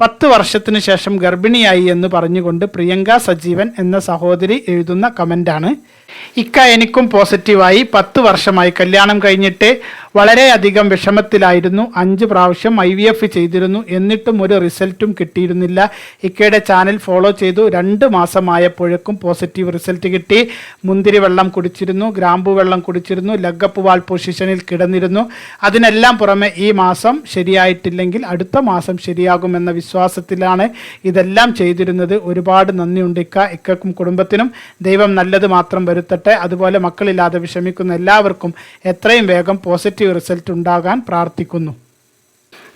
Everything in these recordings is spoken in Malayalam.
പത്ത് വർഷത്തിനു ശേഷം ഗർഭിണിയായി എന്ന് പറഞ്ഞുകൊണ്ട് പ്രിയങ്ക സജീവൻ എന്ന സഹോദരി എഴുതുന്ന കമന്റാണ് ഇക്ക എനിക്കും പോസിറ്റീവായി. പത്ത് വർഷമായി കല്യാണം കഴിഞ്ഞിട്ട് വളരെയധികം വിഷമത്തിലായിരുന്നു. അഞ്ച് പ്രാവശ്യം ഐ വി എഫ് ചെയ്തിരുന്നു. എന്നിട്ടും ഒരു റിസൾട്ടും കിട്ടിയിരുന്നില്ല. ഇക്കയുടെ ചാനൽ ഫോളോ ചെയ്തു. രണ്ട് മാസമായപ്പോഴേക്കും പോസിറ്റീവ് റിസൾട്ട് കിട്ടി. മുന്തിരി വെള്ളം കുടിച്ചിരുന്നു. ഗ്രാമ്പു വെള്ളം കുടിച്ചിരുന്നു. ലഗപ്പ് വാൾ പൊസിഷനിൽ കിടന്നിരുന്നു. അതിനെല്ലാം പുറമെ ഈ മാസം ശരിയായിട്ടില്ലെങ്കിൽ അടുത്ത മാസം ശരിയാകുമെന്ന വിശ്വാസത്തിലാണ് ഇതെല്ലാം ചെയ്തിരുന്നത്. ഒരുപാട് നന്ദിയുണ്ട് ഇക്ക. ഇക്കും കുടുംബത്തിനും ദൈവം നല്ലത് മാത്രം വരുത്തട്ടെ. അതുപോലെ മക്കളില്ലാതെ വിഷമിക്കുന്ന എല്ലാവർക്കും എത്രയും വേഗം പോസിറ്റീവ് റിസൾട്ട് ഉണ്ടാകാൻ പ്രാർത്ഥിക്കുന്നു.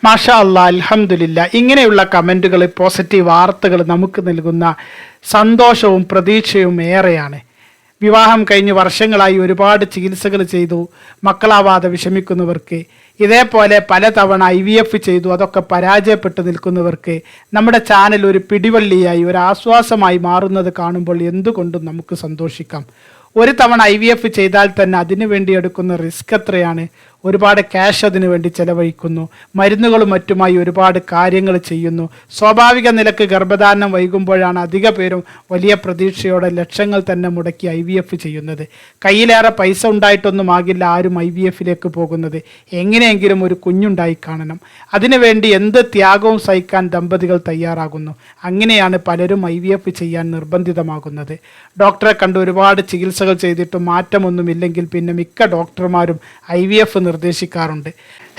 മാഷാ അല്ലാ അലഹമില്ല ഇങ്ങനെയുള്ള കമന്റുകൾ പോസിറ്റീവ് വാർത്തകൾ നമുക്ക് നൽകുന്ന സന്തോഷവും പ്രതീക്ഷയും ഏറെയാണ്. വിവാഹം കഴിഞ്ഞ് വർഷങ്ങളായി ഒരുപാട് ചികിത്സകൾ ചെയ്തു മക്കളാവാതെ വിഷമിക്കുന്നവർക്ക് ഇതേപോലെ പലതവണ ഐ വി എഫ് ചെയ്തു അതൊക്കെ പരാജയപ്പെട്ടു നിൽക്കുന്നവർക്ക് നമ്മുടെ ചാനൽ ഒരു പിടിവള്ളിയായി ഒരു ആശ്വാസമായി മാറുന്നത് കാണുമ്പോൾ എന്തുകൊണ്ടും നമുക്ക് സന്തോഷിക്കാം. ഒരു തവണ ഐ വി എഫ് ചെയ്താൽ തന്നെ അതിനു വേണ്ടി എടുക്കുന്ന റിസ്ക് എത്രയാണ്? ഒരുപാട് ക്യാഷ് അതിനു വേണ്ടി ചെലവഴിക്കുന്നു. മരുന്നുകളും മറ്റുമായി ഒരുപാട് കാര്യങ്ങൾ ചെയ്യുന്നു. സ്വാഭാവിക നിലയ്ക്ക് ഗർഭധാരണം വൈകുമ്പോഴാണ് അധിക പേരും വലിയ പ്രതീക്ഷയോടെ ലക്ഷങ്ങൾ തന്നെ മുടക്കി ഐ വി എഫ് ചെയ്യുന്നത്. കയ്യിലേറെ പൈസ ഉണ്ടായിട്ടൊന്നും ആകില്ല ആരും ഐ വി എഫിലേക്ക് പോകുന്നത്. എങ്ങനെയെങ്കിലും ഒരു കുഞ്ഞുണ്ടായി കാണണം. അതിനുവേണ്ടി എന്ത് ത്യാഗവും സഹിക്കാൻ ദമ്പതികൾ തയ്യാറാകുന്നു. അങ്ങനെയാണ് പലരും ഐ വി എഫ് ചെയ്യാൻ നിർബന്ധിതമാകുന്നത്. ഡോക്ടറെ കണ്ട് ഒരുപാട് ചികിത്സകൾ ചെയ്തിട്ടും മാറ്റമൊന്നുമില്ലെങ്കിൽ പിന്നെ മിക്ക ഡോക്ടർമാരും ഐ വി എഫ് നിർദ്ദേശിക്കാറുണ്ട്.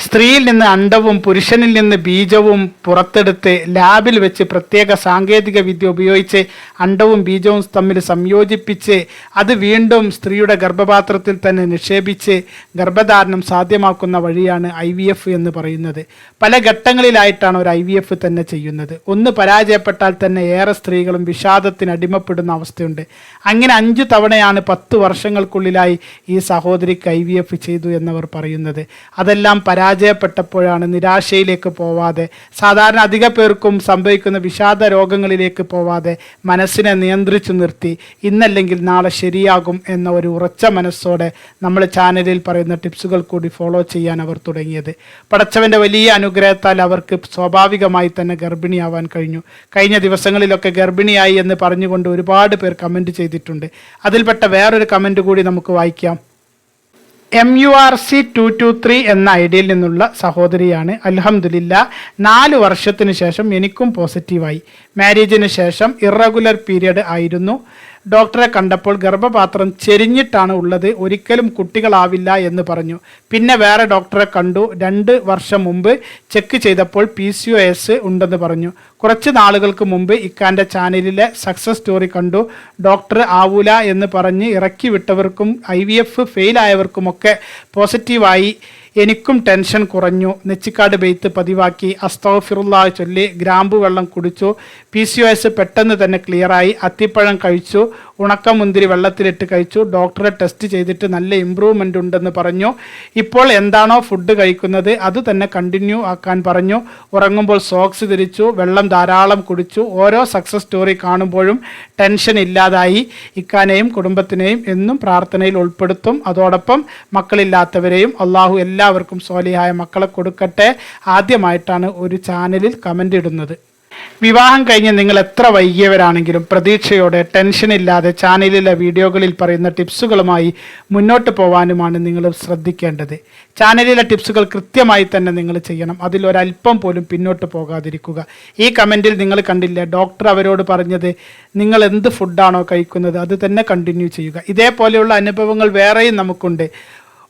സ്ത്രീയിൽ നിന്ന് അണ്ടവും പുരുഷനിൽ നിന്ന് ബീജവും പുറത്തെടുത്ത് ലാബിൽ വെച്ച് പ്രത്യേക സാങ്കേതിക വിദ്യ ഉപയോഗിച്ച് അണ്ടവും ബീജവും തമ്മിൽ സംയോജിപ്പിച്ച് അത് വീണ്ടും സ്ത്രീയുടെ ഗർഭപാത്രത്തിൽ തന്നെ നിക്ഷേപിച്ച് ഗർഭധാരണം സാധ്യമാക്കുന്ന വഴിയാണ് ഐ എന്ന് പറയുന്നത്. പല ഘട്ടങ്ങളിലായിട്ടാണ് ഒരു ഐ തന്നെ ചെയ്യുന്നത്. ഒന്ന് പരാജയപ്പെട്ടാൽ തന്നെ ഏറെ സ്ത്രീകളും വിഷാദത്തിന് അടിമപ്പെടുന്ന അവസ്ഥയുണ്ട്. അങ്ങനെ അഞ്ചു തവണയാണ് പത്ത് വർഷങ്ങൾക്കുള്ളിലായി ഈ സഹോദരിക്ക് ഐ ചെയ്തു എന്നവർ പറയുന്നത്. അതെല്ലാം പരാജയപ്പെട്ടപ്പോഴാണ് നിരാശയിലേക്ക് പോവാതെ സാധാരണ അധിക പേർക്കും സംഭവിക്കുന്ന വിഷാദ രോഗങ്ങളിലേക്ക് പോവാതെ മനസ്സിനെ നിയന്ത്രിച്ചു നിർത്തി ഇന്നല്ലെങ്കിൽ നാളെ ശരിയാകും എന്ന ഒരു ഉറച്ച മനസ്സോടെ നമ്മൾ ചാനലിൽ പറയുന്ന ടിപ്സുകൾ കൂടി ഫോളോ ചെയ്യാൻ അവർ തുടങ്ങിയത്. പടച്ചവന്റെ വലിയ അനുഗ്രഹത്താൽ അവർക്ക് സ്വാഭാവികമായി തന്നെ ഗർഭിണിയാവാൻ കഴിഞ്ഞു. കഴിഞ്ഞ ദിവസങ്ങളിലൊക്കെ ഗർഭിണിയായി എന്ന് പറഞ്ഞുകൊണ്ട് ഒരുപാട് പേർ കമന്റ് ചെയ്തിട്ടുണ്ട്. അതിൽപ്പെട്ട വേറൊരു കമന്റ് കൂടി നമുക്ക് വായിക്കാം. M U R C two two three എന്ന ഐഡിയയിൽ നിന്നുള്ള സഹോദരിയാണ്. അലഹമുല്ല നാല് വർഷത്തിന് ശേഷം എനിക്കും പോസിറ്റീവായി മാരേജിന് ശേഷം ഇറഗുലർ പീരിയഡ് ആയിരുന്നു. ഡോക്ടറെ കണ്ടപ്പോൾ ഗർഭപാത്രം ചെരിഞ്ഞിട്ടാണ് ഉള്ളത്. ഒരിക്കലും കുട്ടികളാവില്ല എന്ന് പറഞ്ഞു. പിന്നെ വേറെ ഡോക്ടറെ കണ്ടു. രണ്ട് വർഷം മുമ്പ് ചെക്ക് ചെയ്തപ്പോൾ പി സി ഒ എസ് ഉണ്ടെന്ന് പറഞ്ഞു. കുറച്ച് നാളുകൾക്ക് മുമ്പ് ഇക്കാന്റെ ചാനലിലെ സക്സസ് സ്റ്റോറി കണ്ടു. ഡോക്ടർ ആവൂല എന്ന് പറഞ്ഞ് ഇറക്കി വിട്ടവർക്കും ഐ വി എഫ് ഫെയിലായവർക്കുമൊക്കെ പോസിറ്റീവായി എനിക്കും ടെൻഷൻ കുറഞ്ഞു. നെച്ചിക്കാട് ബെയ്ത്ത് പതിവാക്കി. അസ്തോഫിറുള്ള ചൊല്ലി ഗ്രാമ്പു വെള്ളം കുടിച്ചു. പി സി ഒ എസ് പെട്ടെന്ന് തന്നെ ക്ലിയറായി. അത്തിപ്പഴം കഴിച്ചു. ഉണക്കമുന്തിരി വെള്ളത്തിലിട്ട് കഴിച്ചു. ഡോക്ടറെ ടെസ്റ്റ് ചെയ്തിട്ട് നല്ല ഇമ്പ്രൂവ്മെന്റ് ഉണ്ടെന്ന് പറഞ്ഞു. ഇപ്പോൾ എന്താണോ ഫുഡ് കഴിക്കുന്നത് അത് തന്നെ കണ്ടിന്യൂ ആക്കാൻ പറഞ്ഞു. ഉറങ്ങുമ്പോൾ സോക്സ് ധരിച്ചു വെള്ളം ധാരാളം കുടിച്ചു. ഓരോ സക്സസ് സ്റ്റോറി കാണുമ്പോഴും ടെൻഷൻ ഇല്ലാതായി. ഇക്കാനെയും കുടുംബത്തിനെയും എന്നും പ്രാർത്ഥനയിൽ ഉൾപ്പെടുത്തും. അതോടൊപ്പം മക്കളില്ലാത്തവരെയും അള്ളാഹു എല്ലാവർക്കും സോലിയായ മക്കളെ കൊടുക്കട്ടെ. ആദ്യമായിട്ടാണ് ഒരു ചാനലിൽ കമന്റ് ഇടുന്നത്. വിവാഹം കഴിഞ്ഞ് നിങ്ങൾ എത്ര വൈകിയവരാണെങ്കിലും പ്രതീക്ഷയോടെ ടെൻഷനില്ലാതെ ചാനലിലെ വീഡിയോകളിൽ പറയുന്ന ടിപ്സുകളുമായി മുന്നോട്ട് പോകാനുമാണ് നിങ്ങൾ ശ്രദ്ധിക്കേണ്ടത്. ചാനലിലെ ടിപ്സുകൾ കൃത്യമായി തന്നെ നിങ്ങൾ ചെയ്യണം. അതിലൊരല്പം പോലും പിന്നോട്ട് പോകാതിരിക്കുക. ഈ കമന്റിൽ നിങ്ങൾ കണ്ടില്ലേ ഡോക്ടർ അവരോട് പറഞ്ഞത് നിങ്ങൾ എന്ത് ഫുഡാണോ കഴിക്കുന്നത് അത് തന്നെ കണ്ടിന്യൂ ചെയ്യുക. ഇതേപോലെയുള്ള അനുഭവങ്ങൾ വേറെയും നമുക്കുണ്ട്.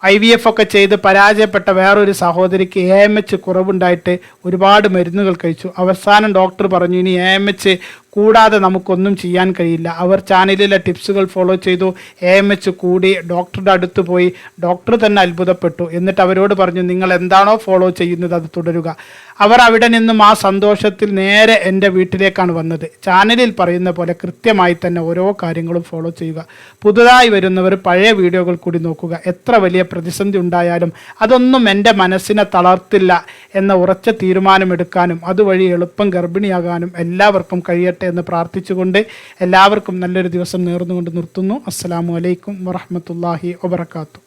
ഐ വി എഫ് ഒക്കെ ചെയ്ത് പരാജയപ്പെട്ട വേറൊരു സഹോദരിക്ക് എ എം എച്ച് കുറവുണ്ടായിട്ട് ഒരുപാട് മരുന്നുകൾ കഴിച്ചു. അവസാനം ഡോക്ടർ പറഞ്ഞു ഇനി എ എം എച്ച് കൂടാതെ നമുക്കൊന്നും ചെയ്യാൻ കഴിയില്ല. അവർ ചാനലിലെ ടിപ്സുകൾ ഫോളോ ചെയ്തു. എ എം എച്ച് കൂടി ഡോക്ടറുടെ അടുത്ത് പോയി. ഡോക്ടർ തന്നെ അത്ഭുതപ്പെട്ടു. എന്നിട്ട് അവരോട് പറഞ്ഞു നിങ്ങൾ എന്താണോ ഫോളോ ചെയ്യുന്നത് അത് തുടരുക. അവർ അവിടെ നിന്നും ആ സന്തോഷത്തിൽ നേരെ എന്റെ വീട്ടിലേക്കാണ് വന്നത്. ചാനലിൽ പറയുന്ന പോലെ കൃത്യമായി തന്നെ ഓരോ കാര്യങ്ങളും ഫോളോ ചെയ്യുക. പുതുതായി വരുന്നവർ പഴയ വീഡിയോകൾ കൂടി നോക്കുക. എത്ര വലിയ പ്രതിസന്ധി ഉണ്ടായാലും അതൊന്നും എന്റെ മനസ്സിനെ തളർത്തില്ല എന്ന ഉറച്ച തീരുമാനമെടുക്കാനും അതുവഴി എളുപ്പം ഗർഭിണിയാകാനും എല്ലാവർക്കും കഴിയട്ടെ നൽകട്ടെ എന്ന് പ്രാർത്ഥിച്ചുകൊണ്ട് എല്ലാവർക്കും നല്ലൊരു ദിവസം നേർന്നുകൊണ്ട് നിർത്തുന്നു. അസ്സലാമു അലൈക്കും വറഹമത്തല്ലാഹി വബർക്കാത്തു